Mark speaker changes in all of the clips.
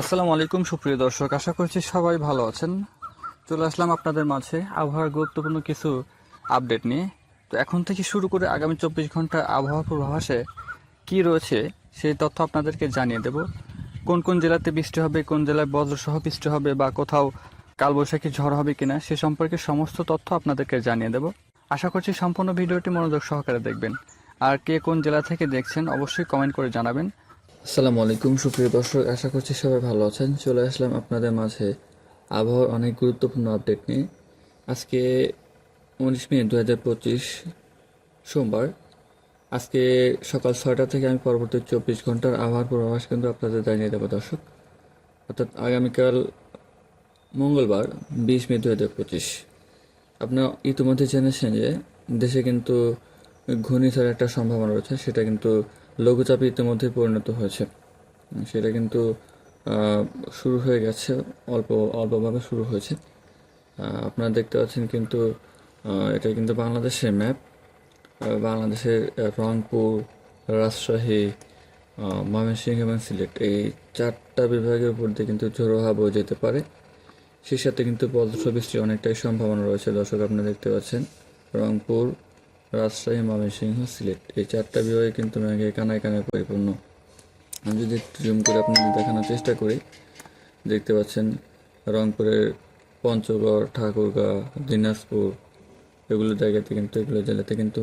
Speaker 1: আসসালামু আলাইকুম, সুপ্রিয় দর্শক। আশা করছি সবাই ভালো আছেন। চলে আসলাম আপনাদের মাঝে আবহাওয়ার গুরুত্বপূর্ণ কিছু আপডেট নিয়ে। তো এখন থেকে শুরু করে আগামী চব্বিশ ঘণ্টা আবহাওয়া পূর্বাভাসে কি রয়েছে, সেই তথ্য আপনাদেরকে জানিয়ে দেব। কোন কোন জেলাতে বৃষ্টি হবে, কোন জেলায় বজ্রসহ বৃষ্টি হবে, বা কোথাও কালবৈশাখী ঝড় হবে কিনা, সে সম্পর্কে সমস্ত তথ্য আপনাদেরকে জানিয়ে দেব। আশা করছি সম্পূর্ণ ভিডিওটি মনোযোগ সহকারে দেখবেন। আর কে কোন জেলা থেকে দেখছেন, অবশ্যই কমেন্ট করে জানাবেন। আসসালামু আলাইকুম, সুপ্রিয় দর্শক, আশা করছি সবাই ভালো আছেন। চলে আসলাম আপনাদের মাঝে আবহাওয়ার অনেক গুরুত্বপূর্ণ আপডেট নিয়ে। আজকে উনিশ মে দু হাজার পঁচিশ সোমবার। আজকে সকাল ছয়টা থেকে আমি পরবর্তী চব্বিশ ঘণ্টার আবহাওয়ার পূর্বাভাস কিন্তু আপনাদের জানিয়ে দেবো দর্শক। অর্থাৎ আগামীকাল মঙ্গলবার, বিশ মে দু হাজার পঁচিশ। আপনারা ইতিমধ্যে জেনেছেন যে দেশে কিন্তু ঘূর্ণিঝড়ের একটা সম্ভাবনা রয়েছে, সেটা কিন্তু লঘুচাপে ইতিমধ্যে পরিণত হয়েছে। সেটা কিন্তু শুরু হয়ে গেছে, অল্প, অল্পভাবে শুরু হয়েছে। আপনারা দেখতে পাচ্ছেন কিন্তু এটা কিন্তু বাংলাদেশের ম্যাপ। বাংলাদেশের রংপুর, রাজশাহী ময়মনসিংহ এবং সিলেট। এই চারটা বিভাগের উপর দিয়ে কিন্তু ঝোড়ো হাওয়া বয়ে যেতে পারে। সেই সাথে কিন্তু বজ্র অনেকটাই সম্ভাবনা রয়েছে। দর্শক, আপনারা দেখতে পাচ্ছেন, রংপুর রাজশাহী, ময়মনসিংহ, সিলেট। এই চারটা বিভাগে কিন্তু মেঘে কানায় কানায় পরিপূর্ণ। আমি যদি একটু জুম করে আপনাদের দেখানোর চেষ্টা করি, দেখতে পাচ্ছেন রংপুরের পঞ্চগড় ঠাকুরগাঁও দিনাজপুর, এগুলো জায়গাতে কিন্তু, এগুলো জেলাতে কিন্তু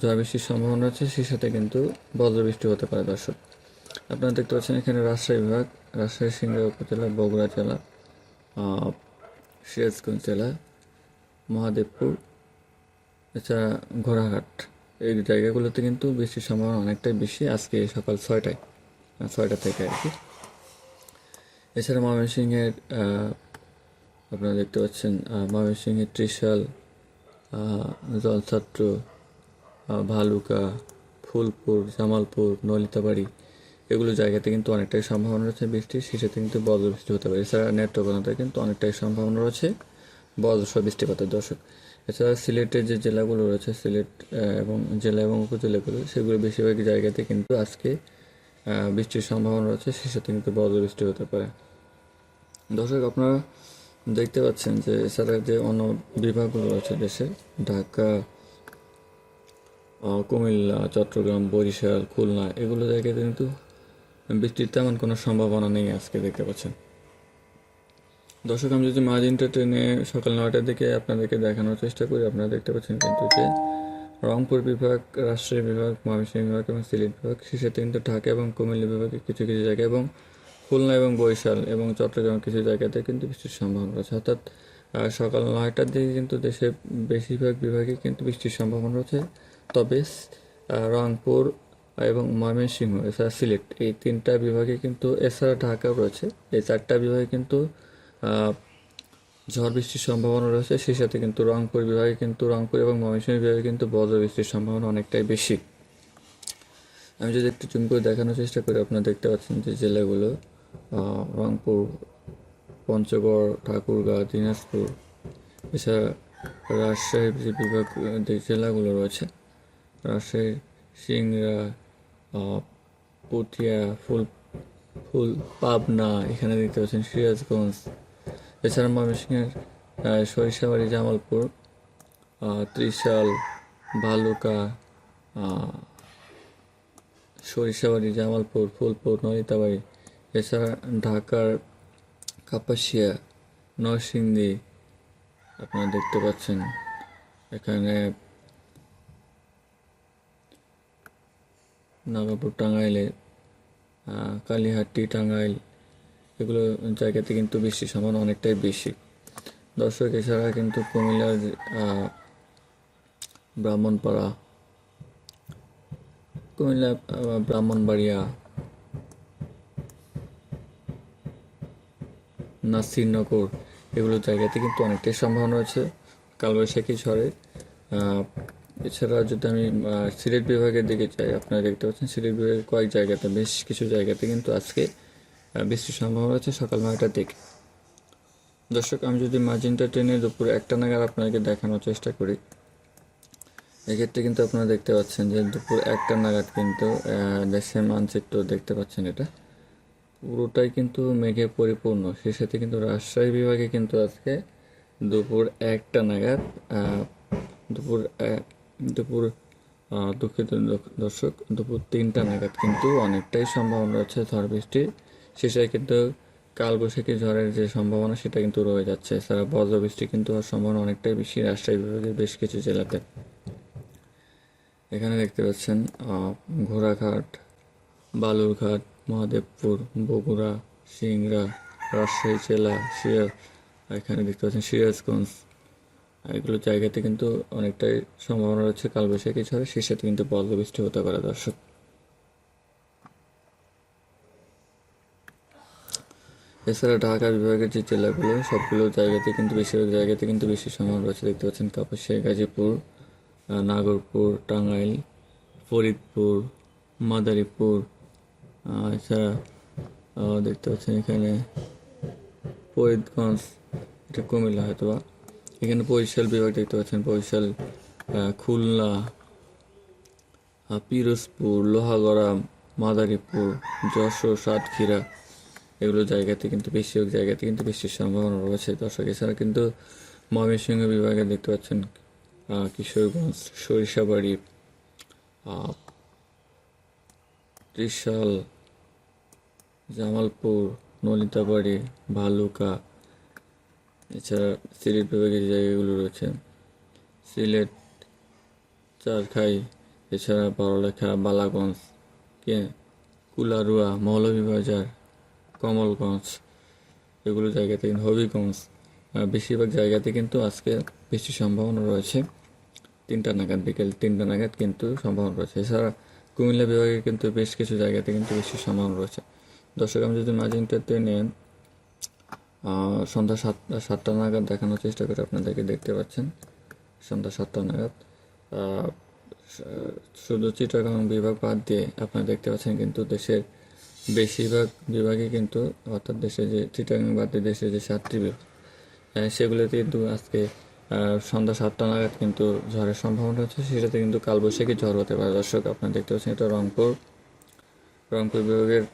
Speaker 1: ঝড় বৃষ্টির সম্ভাবনা আছে সেই সাথে কিন্তু বজ্রবৃষ্টি হতে পারে, দর্শক। আপনারা দেখতে পাচ্ছেন এখানে রাজশাহী বিভাগ, রাজশাহী, সিংড়া উপজেলা, বগুড়া জেলা সিরাজগঞ্জ জেলা, মহাদেবপুর এছাড়া ঘোড়াঘাট। এই জায়গাগুলোতে কিন্তু বৃষ্টির সম্ভাবনা অনেকটাই বেশি আজকে সকাল ছয়টায় ছয়টা থেকে আর কি। এছাড়া ময়মনসিংহের আপনারা দেখতে পাচ্ছেন ময়মনসিংহের ত্রিশাল জলছাত্র ভালুকা, ফুলপুর, জামালপুর, নলিতাবাড়ি, এগুলো জায়গাতে কিন্তু অনেকটাই সম্ভাবনা রয়েছে বৃষ্টির সেই কিন্তু বজ্র বৃষ্টি হতে পারে। এছাড়া নেত্রকোনাতে কিন্তু অনেকটাই সম্ভাবনা রয়েছে। বজ্রসহ বৃষ্টিপাতের দর্শক। এছাড়া সিলেটের যে জেলাগুলো রয়েছে, সিলেট এবং জেলা এবং উপজেলাগুলো, সেগুলো বেশিরভাগ জায়গাতে কিন্তু আজকে বৃষ্টির সম্ভাবনা রয়েছে, সেই সাথে কিন্তু বজ্রবৃষ্টি হতে পারে। দর্শক, আপনারা দেখতে পাচ্ছেন যে এছাড়া যে অন্য বিভাগগুলো রয়েছে, দেশের ঢাকা কুমিল্লা, চট্টগ্রাম, বরিশাল, খুলনা, এগুলো জায়গাতে কিন্তু বৃষ্টির তেমন কোনো সম্ভাবনা নেই আজকে দেখতে পাচ্ছেন। দর্শক, আমি যদি মার্জিনটা ট্রেনে সকাল নয়টার দিকে আপনাদেরকে দেখানোর চেষ্টা করি, আপনারা দেখতে পাচ্ছেন কিন্তু যে রংপুর বিভাগ, রাজশাহী বিভাগ, ময়মনসিংহ বিভাগ এবং সিলেট বিভাগ সাথে কিন্তু ঢাকা এবং কুমিল্লা বিভাগের কিছু কিছু জায়গায় এবং খুলনা এবং বরিশাল এবং চট্টগ্রাম কিছু জায়গাতে কিন্তু বৃষ্টির সম্ভাবনা রয়েছে। অর্থাৎ সকাল নয়টার দিকে কিন্তু দেশের বেশিরভাগ বিভাগে কিন্তু বৃষ্টির সম্ভাবনা রয়েছে। তবে রংপুর এবং ময়মনসিংহ, এছাড়া সিলেট, এই তিনটা বিভাগে কিন্তু, এছাড়া ঢাকা রয়েছে। এই চারটা বিভাগে কিন্তু ঝড় বৃষ্টির সম্ভাবনা রয়েছে, সেই সাথে কিন্তু রংপুর বিভাগে কিন্তু, রংপুর এবং ময়মনসিংহ বিভাগে কিন্তু বজ্র বৃষ্টির সম্ভাবনা অনেকটাই বেশি। আমি যদি একটু চুম করে দেখানোর চেষ্টা করি, আপনারা দেখতে পাচ্ছেন যে জেলাগুলো রংপুর, পঞ্চগড় ঠাকুরগাঁও দিনাজপুর, এছাড়া রাজশাহীর যে বিভাগ, যে জেলাগুলো রয়েছে, রাজশাহী, সিংড়া পুঠিয়া, ফুল ফুল, পাবনা, এখানে দেখতে পাচ্ছেন সিরাজগঞ্জ এছাড়া ময়মনসিংহের সরিষাবাড়ি, জামালপুর ত্রিশাল, ভালুকা সরিষাবাড়ি, জামালপুর, ফুলপুর, নলিতাবাড়ি, এছাড়া ঢাকার কাপাসিয়া, নরসিংদী আপনারা দেখতে পাচ্ছেন। এখানে নাগাপুর টাঙ্গাইলে কালীহাটি টাঙ্গাইল এগুলো জায়গাতে কিন্তু বৃষ্টির সম্ভাবনা অনেকটাই বেশি। দর্শক এছাড়া কিন্তু কুমিল্লার ব্রাহ্মণপাড়া কুমিল্লা ব্রাহ্মণবাড়িয়া নাসিরনগর এগুলো জায়গাতে কিন্তু অনেকটাই সম্ভাবনা রয়েছে। কালবৈশাখী আহ, এছাড়া যদি আমি সিলেট বিভাগের দিকে যাই আপনারা দেখতে পাচ্ছেন সিলেট বিভাগের কয়েক জায়গাতে বেশ কিছু জায়গাতে কিন্তু আজকে বৃষ্টির সম্ভাবনা আছে সকাল নয়টার দিকে। দর্শক, আমি যদি মার্জিনটা ট্রেনে দুপুর একটা নাগাদ আপনাকে দেখানোর চেষ্টা করি, এক্ষেত্রে কিন্তু আপনারা দেখতে পাচ্ছেন যে দুপুর একটা নাগাদ কিন্তু দেশের মানচিত্র দেখতে পাচ্ছেন এটা। পুরোটাই কিন্তু মেঘে পরিপূর্ণ। সেই সাথে কিন্তু রাজশাহী বিভাগে কিন্তু আজকে দুপুর একটা নাগাদ দুপুর দুপুর দুঃখিত দর্শক- দুপুর তিনটা নাগাদ কিন্তু অনেকটাই সম্ভাবনা রয়েছে ঝড় বৃষ্টি শেষে কিন্তু কালবৈশাখী ঝড়ের যে সম্ভাবনা, সেটা কিন্তু রয়ে যাচ্ছে। এছাড়া বজ্রবৃষ্টি কিন্তু হওয়ার সম্ভাবনা অনেকটাই বেশি রাজশাহী বিভাগের বেশ কিছু জেলাতে। এখানে দেখতে পাচ্ছেন ঘোড়াঘাট, বালুরঘাট, মহাদেবপুর, বগুড়া, সিংড়া, রাজশাহী জেলা, সিরাজ এখানে দেখতে পাচ্ছেন সিরাজগঞ্জ। এগুলো জায়গাতে কিন্তু অনেকটাই সম্ভাবনা রয়েছে কালবৈশাখী ঝড়ে সেই সাথে কিন্তু বজ্রবৃষ্টি হতে পারে দর্শক। এছাড়া ঢাকা বিভাগের যে জেলাগুলো, সবগুলো জায়গাতে কিন্তু বেশিরভাগ জায়গাতে কিন্তু বেশি সম্ভাবনা রয়েছে। দেখতে পাচ্ছেন কাপাসিয়া, গাজীপুর নাগরপুর, টাঙ্গাইল, ফরিদপুর, মাদারীপুর এছাড়া দেখতে পাচ্ছেন এখানে ফরিদগঞ্জ, এটা কুমিল্লা হয়তো বা এখানে বরিশাল বিভাগ দেখতে পাচ্ছেন, বরিশাল খুলনা পিরোজপুর, লোহাগড়া, মাদারীপুর, যশোর, সাতক্ষীরা এগুলো জায়গাতে কিন্তু বেশিরভাগ জায়গাতে কিন্তু বেশি সম্ভাবনা রয়েছে দর্শক। এছাড়া কিন্তু ময়মনসিংহ বিভাগে দেখতে পাচ্ছেন কিশোরগঞ্জ, সরিষাবাড়ি ত্রিশাল, জামালপুর, নলিতাবাড়ি, ভালুকা, এছাড়া সিলেট বিভাগের জায়গাগুলো রয়েছে, সিলেট, চারখাই, এছাড়া বড়লেখা বালাগঞ্জ, কে, কুলারুয়া, মৌলভীবাজার কমলগঞ্জ, এগুলো জায়গাতে কিন্তু হবিগঞ্জ বেশিরভাগ জায়গাতে কিন্তু আজকে বেশি সম্ভাবনা রয়েছে। তিনটা নাগাদ বিকেল তিনটা নাগাদ কিন্তু সম্ভাবনা রয়েছে। এছাড়া কুমিল্লা বিভাগে কিন্তু বেশ কিছু জায়গাতে কিন্তু বেশি সম্ভাবনা রয়েছে। দর্শক আমি যদি মাঝে ইন্টারতে নেন সন্ধ্যা সাতটা সাতটা নাগাদ দেখানোর চেষ্টা করে আপনাদেরকে দেখতে পাচ্ছেন। সন্ধ্যা সাতটা নাগাদ শুধু চিটাগাং বিভাগ বাদ দিয়ে আপনারা দেখতে পাচ্ছেন কিন্তু দেশের বেশিরভাগ বিভাগে কিন্তু অর্থাৎ দেশে যে চিটাগাং বাদ দেশের যে সাতটি বিভাগ সেগুলোতে কিন্তু আজকে সন্ধ্যা সাতটা নাগাদ কিন্তু ঝড়ের সম্ভাবনা আছে। সেটাতে কিন্তু কালবৈশাখী ঝড় হতে পারে। দর্শক, আপনারা দেখতে পাচ্ছেন এটা রংপুর। রংপুর বিভাগের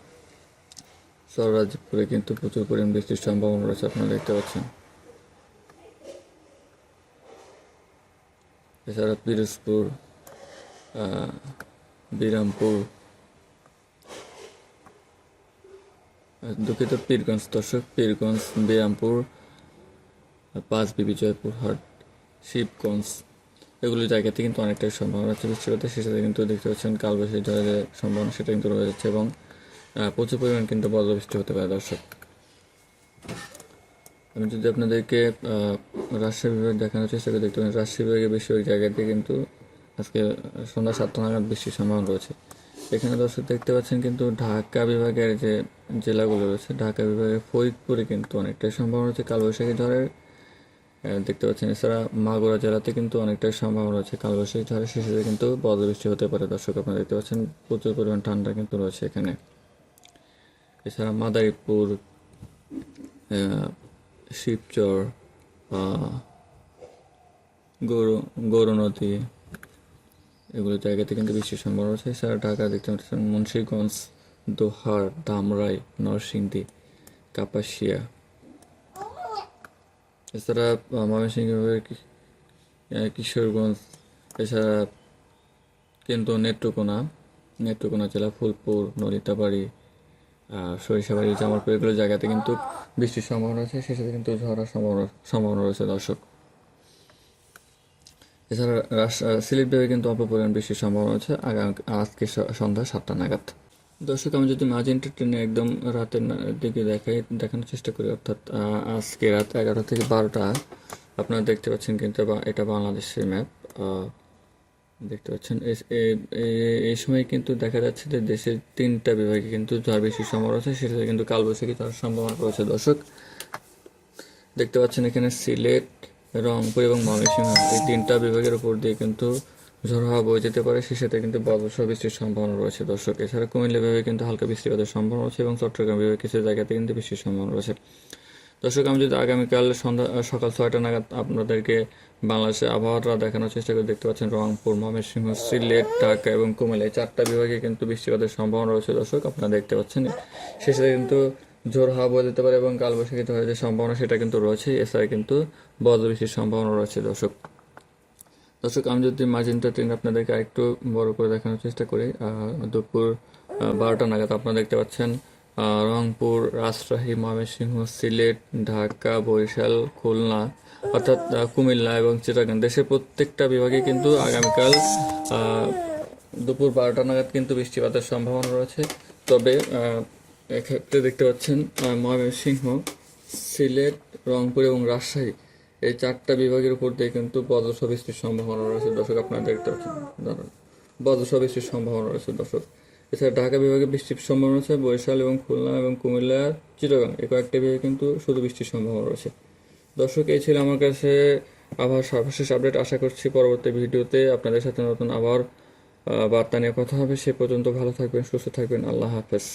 Speaker 1: সররাজপুরে কিন্তু প্রচুর পরিমাণ বৃষ্টির সম্ভাবনা রয়েছে, আপনারা দেখতে পাচ্ছেন। এছাড়া পিরোজপুর বিরামপুর দুঃখিত, পীরগঞ্জ দর্শক, পীরগঞ্জ, বিরামপুর, পাঁচ বিবি জয়পুরহাট শিবগঞ্জ। এগুলো জায়গাতে কিন্তু অনেকটাই সম্ভাবনা আছে বৃষ্টিপাতের সে সাথে কিন্তু দেখতে পাচ্ছেন কালবৈশাখী ঝড়ের সম্ভাবনা, সেটা কিন্তু রয়ে যাচ্ছে এবং প্রচুর পরিমাণ কিন্তু বজ্রবৃষ্টি হতে পারে, দর্শক। আমি যদি আপনাদেরকে রাজশাহী বিভাগ দেখানোর চেষ্টা করি, দেখতে পাবেন রাজশাহী বিভাগে বেশিরভাগ জায়গাতে কিন্তু আজকে সন্ধ্যা সাতটা নাগাদ বৃষ্টির সম্ভাবনা রয়েছে। এখানে দর্শক দেখতে পাচ্ছেন কিন্তু ঢাকা বিভাগের যে জেলাগুলো রয়েছে ঢাকা বিভাগের ফরিদপুরে কিন্তু অনেকটাই সম্ভাবনা রয়েছে কালবৈশাখী ঝড়ের। দেখতে পাচ্ছেন এছাড়া মাগুরা জেলাতে কিন্তু অনেকটাই সম্ভাবনা রয়েছে কালবৈশাখী ঝড়ের শেষে কিন্তু বজ্রবৃষ্টি হতে পারে। দর্শক আপনারা দেখতে পাচ্ছেন প্রচুর পরিমাণ ঠান্ডা কিন্তু রয়েছে এখানে। এছাড়া মাদারীপুর শিবচর আহ, গৌর গৌরনদী এগুলো জায়গাতে কিন্তু বেশি সম্ভাবনা রয়েছে। এছাড়া ঢাকা দেখতে পাচ্ছেন মুন্সীগঞ্জ, দোহার, ধামরাই, নরসিংদী, কাপাসিয়া। এছাড়া ময়মনসিংহ কিশোরগঞ্জ, এছাড়া কিন্তু নেত্রকোনা নেত্রকোনা জেলা, ফুলপুর, নলিতাবাড়ি সরিষাবাড়ি, জামালপুর, এগুলো জায়গাতে কিন্তু বৃষ্টির সম্ভাবনা আছে সে সাথে কিন্তু ঝড়ার সম্ভাবনা সম্ভাবনা রয়েছে দর্শক। এছাড়া সিলেট বিভাগে কিন্তু অল্প পরিমাণ বৃষ্টির সম্ভাবনা আছে আজকে সন্ধ্যা সাতটা নাগাদ। দর্শক, আমি যদি মাঝ এন্টারটেনে একদম রাতের দিকে দেখাই, দেখানোর চেষ্টা করি, অর্থাৎ আজকে রাত এগারোটা থেকে বারোটা, আপনারা দেখতে পাচ্ছেন কিন্তু এটা বাংলাদেশের ম্যাপ দেখতে পাচ্ছেন। এই সময় কিন্তু দেখা যাচ্ছে যে দেশের তিনটা বিভাগে কিন্তু ঝড় বেশি সম্ভাবনা আছে সেটাতে কিন্তু কালবৈশাখী তার সম্ভাবনা রয়েছে, দর্শক। দেখতে পাচ্ছেন এখানে সিলেট রংপুর এবং ময়মনসিংহ এই তিনটা বিভাগের উপর দিয়ে কিন্তু ঝড় হাওয়া বয়ে যেতে পারে। সে সাথে কিন্তু বজ্রসহ বৃষ্টির সম্ভাবনা রয়েছে। দর্শক, এছাড়া কুমিল্লা বিভাগে কিন্তু হালকা বৃষ্টিপাতের সম্ভাবনা রয়েছে এবং চট্টগ্রাম বিভাগে কিছু জায়গাতে কিন্তু বৃষ্টির সম্ভাবনা রয়েছে। দর্শক, আমি যদি আগামীকাল সন্ধ্যা সকাল ছয়টা নাগাদ আপনাদেরকে বাংলাদেশের আবহাওয়াটা দেখানোর চেষ্টা করে, দেখতে পাচ্ছেন রংপুর, ময়মনসিংহ, সিলেট, ঢাকা এবং কুমিল্লা এই চারটা বিভাগে কিন্তু বৃষ্টিপাতের সম্ভাবনা রয়েছে। দর্শক, আপনারা দেখতে পাচ্ছেন। শেষে কিন্তু ঝোড় হাওয়া বয়ে যেতে পারে এবং কালবৈশাখী হয়ে যে সম্ভাবনা সেটা কিন্তু রয়েছে, এছাড়া কিন্তু বজ্রবৃষ্টির সম্ভাবনা রয়েছে। দর্শক দর্শক, আমি যদি মার্জিনটা ট্রেন আপনাদেরকে আরেকটু বড় করে দেখানোর চেষ্টা করি দুপুর বারোটা নাগাদ আপনারা দেখতে পাচ্ছেন রংপুর, রাজশাহী, ময়মনসিংহ, সিলেট, ঢাকা, বরিশাল, খুলনা, অর্থাৎ কুমিল্লা এবং চিটাগাং। দেশের প্রত্যেকটা বিভাগে কিন্তু আগামীকাল দুপুর বারোটা নাগাদ কিন্তু বৃষ্টিপাতের সম্ভাবনা রয়েছে। তবে এক্ষেত্রে দেখতে পাচ্ছেন ময়মনসিংহ, সিলেট, রংপুর এবং রাজশাহী। এই চারটা বিভাগের উপর দিয়ে কিন্তু বজ্রসহ বৃষ্টির সম্ভাবনা রয়েছে। দর্শক, আপনারা দেখতে পাচ্ছেন, দাঁড়ান। বজ্রসহ বৃষ্টির সম্ভাবনা রয়েছে, দর্শক। এছাড়া ঢাকা বিভাগে বৃষ্টির সম্ভাবনা রয়েছে, বরিশাল এবং খুলনা এবং কুমিল্লা চিটাগাং এই কয়েকটা বিভাগে কিন্তু শুধু বৃষ্টির সম্ভাবনা রয়েছে। দর্শক, এই ছিল আমার কাছে আবহাওয়ার সর্বশেষ আপডেট। আশা করছি পরবর্তী ভিডিওতে আপনাদের সাথে নতুন আবার বার্তা নিয়ে কথা হবে। সে পর্যন্ত ভালো থাকবেন, সুস্থ থাকবেন। আল্লাহ হাফেজ।